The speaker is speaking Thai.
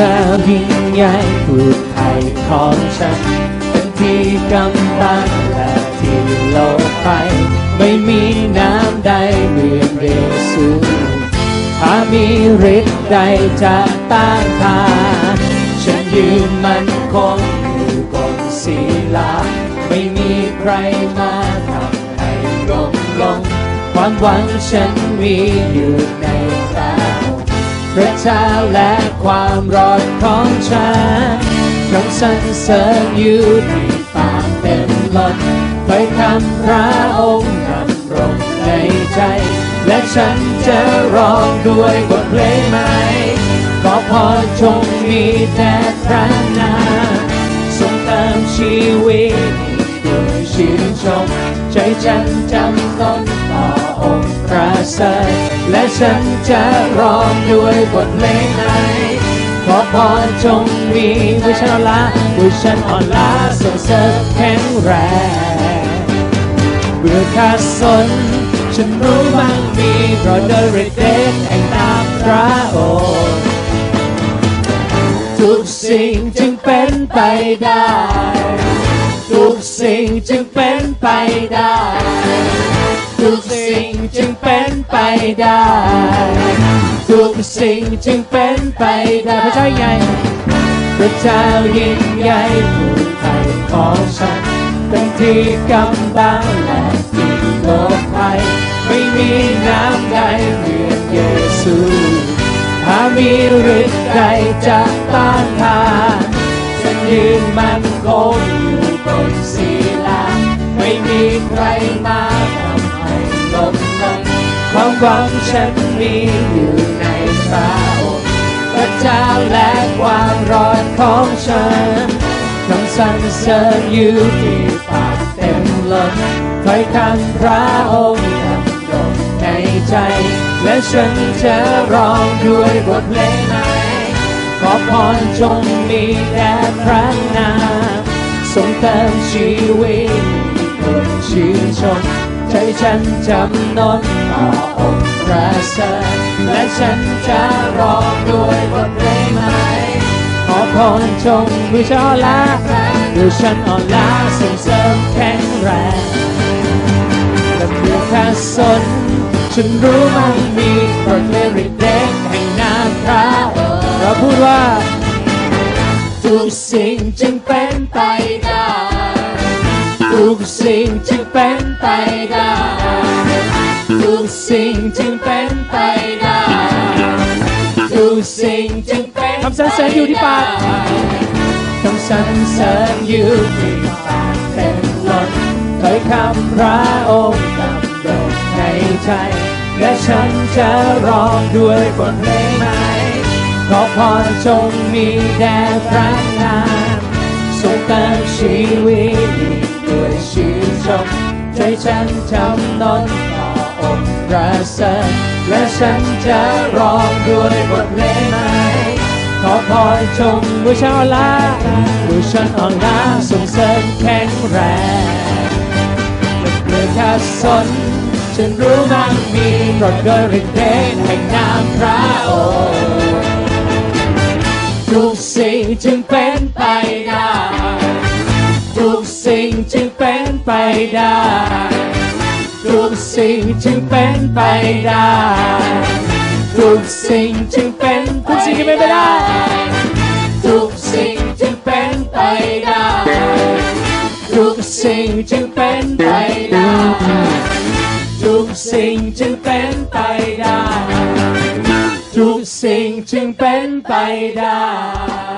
จ้ายิ่งใหญ่ผู้ไทยของฉันเป็นที่กำบังและที่โลกไป ไม่มีน้ำใดเหมือนเรซูถ้ามีฤทธิ์ใดจะต้านทานฉันยืนมันคงอยู่บนศีลา ไม่มีใครมาทำให้ลงลง ความหวังฉันมีอยู่ใน พระเจ้าและความรอดของฉันคำสรรเสริญอยู่ที่ปากเต็มล้นไปคำพระองค์ดำรงในใจ และฉันจะร้องด้วยบทเพลงใหม่ขอพรจงมีแต่พระนามทรงเติมชีวิตด้วยชื่นชมใจฉันจำต้น อองค์พระเสริฐและฉันจะร้องด้วยบทเพลงไหนขอพรจงมีเมื่อฉันอ่อนล้าเมื่อฉันอ่อนล้าส่งเสริมแข็งแรงเบื่อข้าสน ฉันรู้มั่งมีเพราะโดยฤทธิ์เดชแห่งนามพระองค์ทุกสิ่งจึงเป็นไปได้ ทุกสิ่งจึงเป็นไปได้ ทุกสิ่งจึงเป็นไปได้ ทุกสิ่งจึงเป็นไปได้พระเจ้าใหญ่พระเจ้ายิ่งใหญ่ผู้ไทยของฉันเป็นที่กำบังและที่โลกภัยไม่มีน้ำใดเหมือนเยซูถ้ามีฤทธิ์ใดจะต้านทานฉันยืนมันคงอยู่บนศีลาไม่มีใครมา หวังฉันมีอยู่ในพระองค์พระเจ้าและความรอดของฉันคำสรรเสริญอยู่ที่ปากเต็มล้นถ้อยคำพระองค์ดำรงในใจ และฉันจะร้องด้วยบทเพลงใหม่ขอพรจงมีแด่พระนามทรงเติมชีวิตด้วยชื่นชม ใจฉันจำนนต่อองค์พระเสริฐและฉันจะร้องด้วยบทเพลงใหม่ขอพรจงมือฉันอ่อนล้ามือฉันอ่อนล้าสิ่งเสริมแข็งแรงและเพื่อขาสน ฉันรู้มันมีเพรเทริเดชแห่งนามพระเราพูดว่า ทุกสิ่งจึงเป็นไป สิ่งจึงเป็นไปได้ ทุกสิ่งจึงเป็นไปได้ ทุกสิ่งจึงเป็นคำสรรเสริญอยู่ที่ปากคำสรรเสริญอยู่ที่ปากเต็มล้นเคยคำพระองค์ดำรงในใจ และฉันจะร้องด้วยบทเพลงใหม่ขอพรจงมีแด่พระนามทรงเติมชีวิต ด้วยชื่นชมใจฉันจำนนต่อองค์พระเสริฐและฉันจะร้องด้วยบทเพลงใหม่ขอพรจงมือฉันอ่อนล้ามือฉันอ่อนล้าส่งเสริมแข็งแรงเพื่อขาดสนฉันรู้มันมีเพราะโดยฤทธิ์เดชแห่งนามพระองค์ทุกสิ่งจึงเป็นไป จึงเป็นไปได้ทุกสิ่งจึงเป็นไปได้ทุกสิ่งจึงเป็นทุกสิ่งจึงเป็นไปได้ทุกสิ่งจึงเป็นไปได้ทุกสิ่งจึงเป็นไปได้ทุกสิ่งจึงเป็นไปได้ทุกสิ่งจึงเป็นไปได้